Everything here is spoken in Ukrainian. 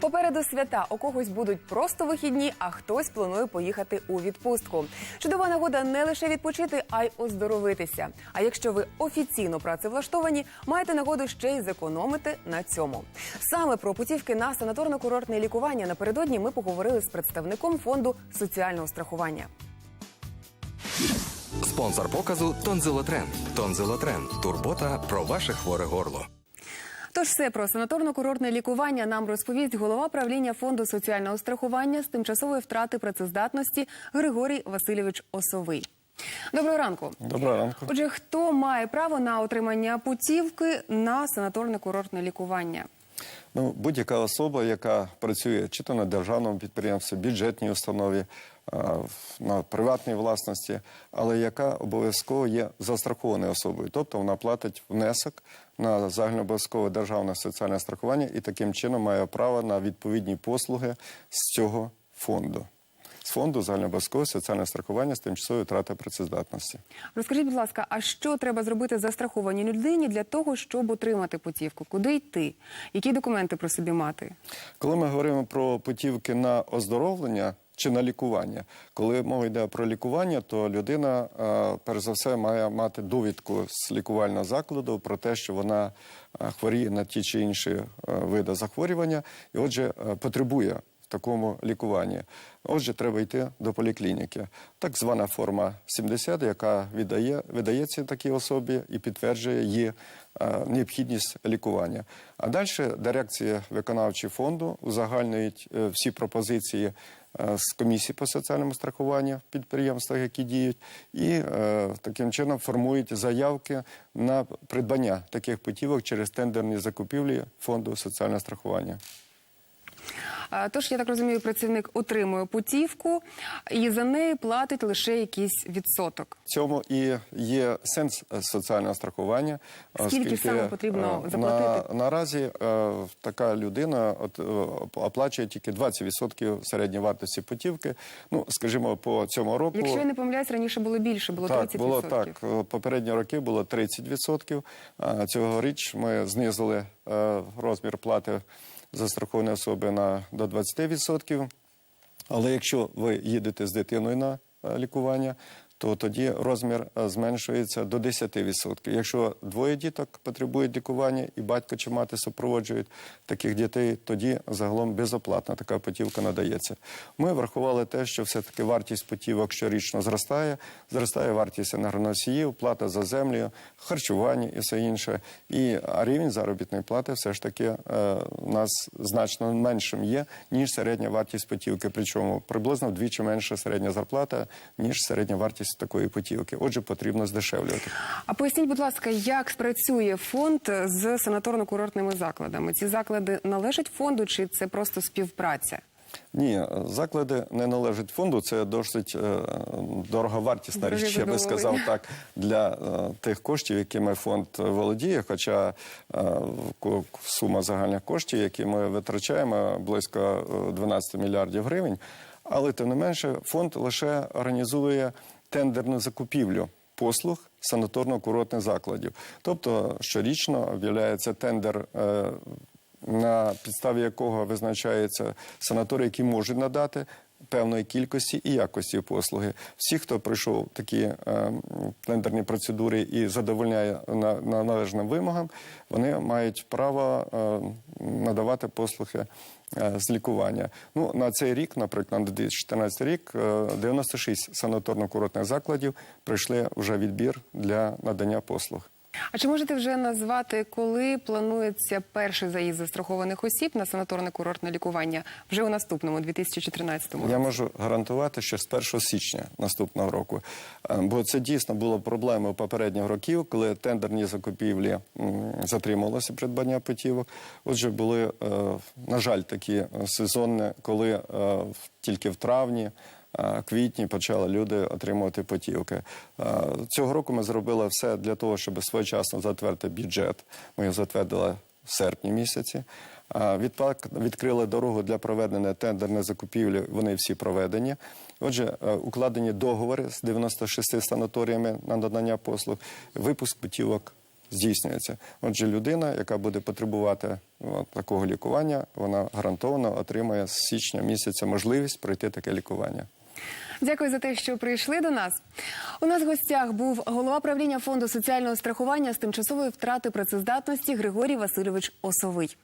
Попереду свята у когось будуть просто вихідні, а хтось планує поїхати у відпустку. Чудова нагода не лише відпочити, а й оздоровитися. А якщо ви офіційно працевлаштовані, маєте нагоду ще й зекономити на цьому. Саме про путівки на санаторно-курортне лікування напередодні ми поговорили з представником фонду соціального страхування. Спонсор показу Тонзилотренд. Тонзилотренд. Турбота про ваше хворе горло. Тож все про санаторно-курортне лікування нам розповість голова правління фонду соціального страхування з тимчасової втрати працездатності Григорій Васильович Осовий. Доброго ранку. Доброго ранку. Отже, хто має право на отримання путівки на санаторно-курортне лікування? Ну, будь-яка особа, яка працює чи то на державному підприємстві, бюджетній установі, на приватній власності, але яка обов'язково є застрахованою особою, тобто вона платить внесок на загальнообов'язкове державне соціальне страхування і таким чином має право на відповідні послуги з цього фонду. З фонду загальнообов'язкове соціальне страхування з тимчасової втрати працездатності. Розкажіть, будь ласка, а що треба зробити застрахованій людині для того, щоб отримати путівку? Куди йти? Які документи про собі мати? Коли ми говоримо про путівки на оздоровлення чи на лікування, коли мова йде про лікування, то людина, е, перш за все, має мати довідку з лікувального закладу про те, що вона е, хворіє на ті чи інші е, види захворювання, і отже, потребує такому лікуванні. Отже, треба йти до поліклініки. Так звана форма 70, яка віддає, видається такій особі і підтверджує її е, необхідність лікування. А далі дирекція виконавчого фонду узагальнюють е, всі пропозиції е, з комісії по соціальному страхуванню в підприємствах, які діють, і таким чином формують заявки на придбання таких путівок через тендерні закупівлі фонду соціального страхування. Тож, я так розумію, працівник отримує путівку і за неї платить лише якийсь відсоток. В цьому і є сенс соціального страхування. Скільки саме потрібно е, заплатити? На, наразі е, така людина от, е, оплачує тільки 20% середньої вартості путівки. Ну, скажімо, по цьому року. Якщо я не помиляюсь, раніше було більше, було 30%. Так, було так. Попередні роки було 30%. А цьогоріч ми знизили розмір плати застрахованої особи на до 20%. Але якщо ви їдете з дитиною на е, лікування, то тоді розмір е, зменшується до 10%. Якщо двоє діток потребують лікування і батько чи мати супроводжують таких дітей, тоді загалом безоплатна така путівка надається. Ми врахували те, що все-таки вартість путівок щорічно зростає, зростає вартість енергоносіїв, плата за землю, харчування і все інше. І рівень заробітної плати все ж таки е, у нас значно меншим є, ніж середня вартість путівки. Причому приблизно вдвічі менша середня зарплата, ніж середня вартість такої путівки. Отже, потрібно здешевлювати. А поясніть, будь ласка, як спрацює фонд з санаторно-курортними закладами? Ці заклади належать фонду чи це просто співпраця? Ні, заклади не належать фонду. Це досить е, дороговартісна Дуже річ, я би сказав так, для е, тих коштів, якими фонд володіє. Хоча е, сума загальних коштів, які ми витрачаємо, близько е, 12 мільярдів гривень. Але тим не менше, фонд лише організує тендерну закупівлю послуг санаторно-курортних закладів. Тобто щорічно об'являється тендер. е, на підставі якого визначається санаторії, які можуть надати певної кількості і якості послуги. Всі, хто пройшов такі е, тендерні процедури і задовольняє на, на належним вимогам, вони мають право е, надавати послуги. е, З лікування. Ну, на цей рік, наприклад, на 2014 рік, е, 96 санаторно-курортних закладів пройшли вже відбір для надання послуг. А чи можете вже назвати, коли планується перший заїзд застрахованих осіб на санаторно-курортне лікування вже у наступному 2014 році? Я можу гарантувати, що з 1 січня наступного року, Е, бо це дійсно було проблемою попередніх років, коли тендерні закупівлі м, затримувалося придбання путівок. Отже, були, е, на жаль, такі е, сезонні, коли тільки в травні. Квітні почали люди отримувати путівки. Е, Цього року ми зробили все для того, щоб своєчасно затвердити бюджет. Ми його затвердили в серпні місяці. А Відтак відкрили дорогу для проведення тендерної закупівлі. Вони всі проведені. Отже, укладені договори з 96 санаторіями на надання послуг, випуск путівок здійснюється. Отже, людина, яка буде потребувати от, такого лікування, вона гарантовано отримає з січня місяця можливість пройти таке лікування. Дякую за те, що прийшли до нас. У нас в гостях був голова правління фонду соціального страхування з тимчасової втрати працездатності Григорій Васильович Осовий.